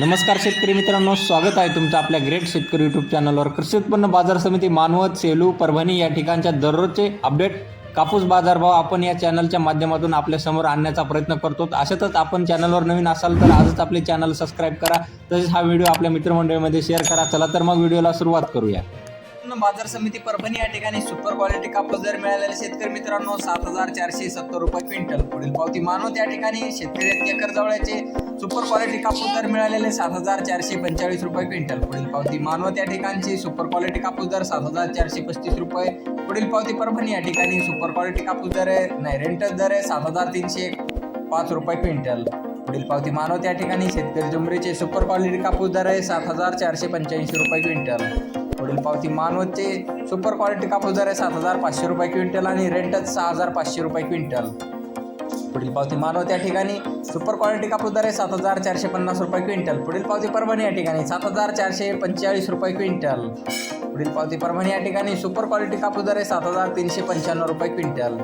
नमस्कार शेतकरी मित्रांनो स्वागत आहे तुमचं आपल्या ग्रेट शेतकरी युट्यूब चॅनलवर कृषी उत्पन्न बाजार समिती मानवत सेलू परभणी या ठिकाणच्या दररोजचे अपडेट कापूस बाजारभाव आपण या चॅनलच्या माध्यमातून आपल्यासमोर आणण्याचा प्रयत्न करतो. अशातच आपण चॅनलवर नवीन असाल तर आजच आपले चॅनल सबस्क्राईब करा. तसेच हा व्हिडिओ आपल्या मित्रमंडळीमध्ये शेअर करा. चला तर मग व्हिडिओला सुरुवात करूया. बाजार समिती परभणी या ठिकाणी सुपर क्वालिटी कापूस दर मिळालेले शेतकरी मित्रांनो सात हजार चारशे सत्तर रुपये क्विंटल. पुढील पावती मानवत या ठिकाणी शेतकरी एकर जवळचे सुपर क्वालिटी कापूस दर मिळालेले सात हजार चारशे पंचेचाळीस रुपये क्विंटल. पुढील पावती मानवत या ठिकाणची. सुपर क्वालिटी कापूस दर सात हजार चारशे पस्तीस रुपये. पुढील पावती परभणी या ठिकाणी. सुपर क्वालिटी कापूस दर आहे. नाही रेंटच दर आहे सात हजार तीनशे पाच रुपये क्विंटल. पुढील पावती मानवत या ठिकाणी. शेतकरी जुमरीचे सुपर क्वालिटी कापूस दर आहे सात हजार चारशे पंच्याऐंशी रुपये क्विंटल. पुढील पावती मानवतचे सुपर क्वालिटी कापूस दर आहे सात हजार पाचशे रुपये क्विंटल आणि रेंटच सहा हजार पाचशे रुपये क्विंटल. पुढील पावती मानवत या ठिकाणी. सुपर क्वालिटी कापूस दर आहे सात हजार चारशे पन्नास रुपये क्विंटल. पुढील पावती परभणी या ठिकाणी सात हजार चारशे पंचेचाळीस रुपये क्विंटल. पुढील पावती परभणी या ठिकाणी सुपर क्वालिटी कापूस दर आहे सात हजार तीनशे पंच्याण्णव रुपये क्विंटल.